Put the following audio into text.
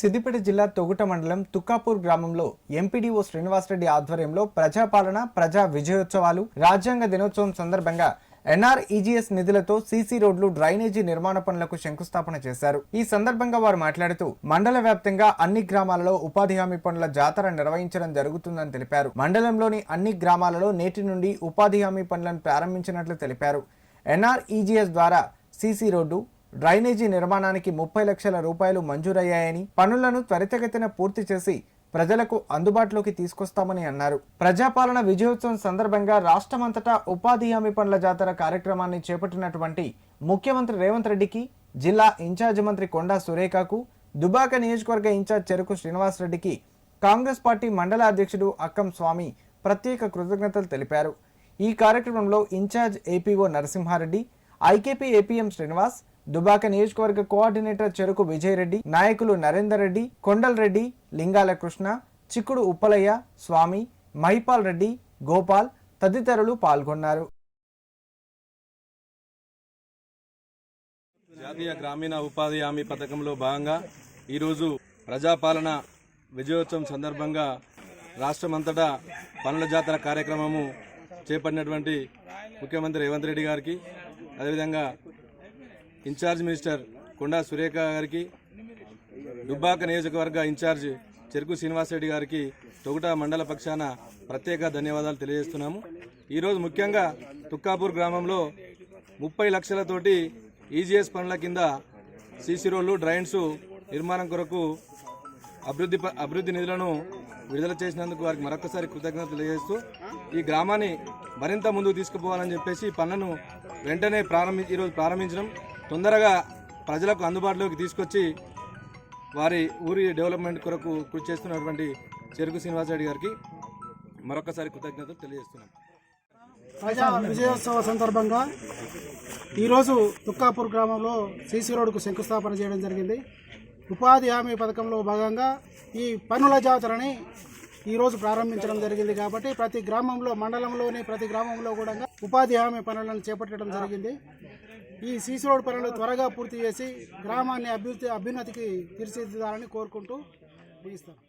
సిద్దిపేట జిల్లా తొగుట మండలం తుక్కాపూర్ గ్రామంలో ఎంపీడీఓ శ్రీనివాసరెడ్డి ఆధ్వర్యంలో ప్రజాపాలన ప్రజా విజయోత్సవాలు రాజ్యాంగ దినోత్సవం సందర్భంగా ఎన్ఆర్ఈజీఎస్ నిధులతో సీసీ రోడ్లు డ్రైనేజీ నిర్మాణ పనులకు శంకుస్థాపన చేశారు. ఈ సందర్భంగా వారు మాట్లాడుతూ మండల వ్యాప్తంగా అన్ని గ్రామాలలో ఉపాధి హామీ పనుల జాతర నిర్వహించడం జరుగుతుందని తెలిపారు. మండలంలోని అన్ని గ్రామాలలో నేటి నుండి ఉపాధి హామీ పనులను ప్రారంభించినట్లు తెలిపారు. ఎన్ఆర్ఈజీఎస్ ద్వారా సీసీ రోడ్డు డ్రైనేజీ నిర్మాణానికి ముప్పై లక్షల రూపాయలు మంజూరయ్యాయని పనులను త్వరితగతిన పూర్తి చేసి ప్రజలకు అందుబాటులోకి తీసుకొస్తామని అన్నారు. ప్రజాపాలన విజయోత్సవం సందర్భంగా రాష్ట్రమంతటా ఉపాధి హామీ పనుల జాతర కార్యక్రమాన్ని చేపట్టినటువంటి ముఖ్యమంత్రి రేవంత్ రెడ్డికి జిల్లా ఇన్ఛార్జ్ మంత్రి కొండా సురేఖకు దుబాక నియోజకవర్గ ఇన్ఛార్జ్ చెరుకు శ్రీనివాస్ రెడ్డికి కాంగ్రెస్ పార్టీ మండల అధ్యక్షుడు అక్కం స్వామి ప్రత్యేక కృతజ్ఞతలు తెలిపారు. ఈ కార్యక్రమంలో incharge APO Narasimha Reddy IKP APM Srinivas Dubaka నియోజకవర్గ కోఆర్డినేటర్ చెరుకు విజయ్ రెడ్డి నాయకులు నరేందర్ రెడ్డి కొండల్ రెడ్డి లింగాల కృష్ణ చిక్కుడు ఉప్పలయ్య స్వామి మహిపాల్ రెడ్డి గోపాల్ తదితరులు పాల్గొన్నారు. జాతీయ గ్రామీణ ఉపాధి హామీ పథకంలో భాగంగా ఈరోజు ప్రజాపాలన విజయోత్సవం సందర్భంగా రాష్ట్రమంతటా పనుల జాతర కార్యక్రమము చేపట్టినటువంటి ముఖ్యమంత్రి రేవంత్ రెడ్డి గారికి అదేవిధంగా ఇన్ఛార్జ్ మినిస్టర్ కొండా సురేఖ గారికి దుబ్బాక నియోజకవర్గ ఇన్ఛార్జ్ చెరుకు శ్రీనివాసరెడ్డి గారికి తొగుట మండల పక్షాన ప్రత్యేక ధన్యవాదాలు తెలియజేస్తున్నాము. ఈరోజు ముఖ్యంగా తుక్కాపూర్ గ్రామంలో ముప్పై లక్షలతోటి ఈజీఎస్ పనుల కింద సీసీ రోడ్లు డ్రైన్స్ నిర్మాణం కొరకు అభివృద్ధి ప- అభివృద్ధి నిధులను విడుదల చేసినందుకు వారికి మరొకసారి కృతజ్ఞత తెలియజేస్తూ ఈ గ్రామాన్ని మరింత ముందుకు తీసుకుపోవాలని చెప్పేసి పనులను వెంటనే ప్రారంభి ఈరోజు ప్రారంభించడం తొందరగా ప్రజలకు అందుబాటులోకి తీసుకొచ్చి వారి ఊరి డెవలప్మెంట్ కొరకు కృషి చేస్తున్నటువంటి చెరుకు శ్రీనివాసరెడ్డి గారికి మరొకసారి కృతజ్ఞతలు తెలియజేస్తున్నాం. ప్రజా విజయోత్సవ సందర్భంగా ఈరోజు తుక్కాపూర్ గ్రామంలో సీసీ రోడ్డుకు శంకుస్థాపన చేయడం జరిగింది. ఉపాధి హామీ పథకంలో భాగంగా ఈ పనుల జాతరని ఈరోజు ప్రారంభించడం జరిగింది కాబట్టి ప్రతి గ్రామంలో మండలంలోని ప్రతి గ్రామంలో కూడా ఉపాధి హామీ పనులను చేపట్టడం జరిగింది. ఈ సీసీ రోడ్ పనులు త్వరగా పూర్తి చేసి గ్రామాన్ని అభివృద్ధి అభ్యున్నతికి తీర్చిదిద్దాలని కోరుకుంటూ ముగిస్తాను.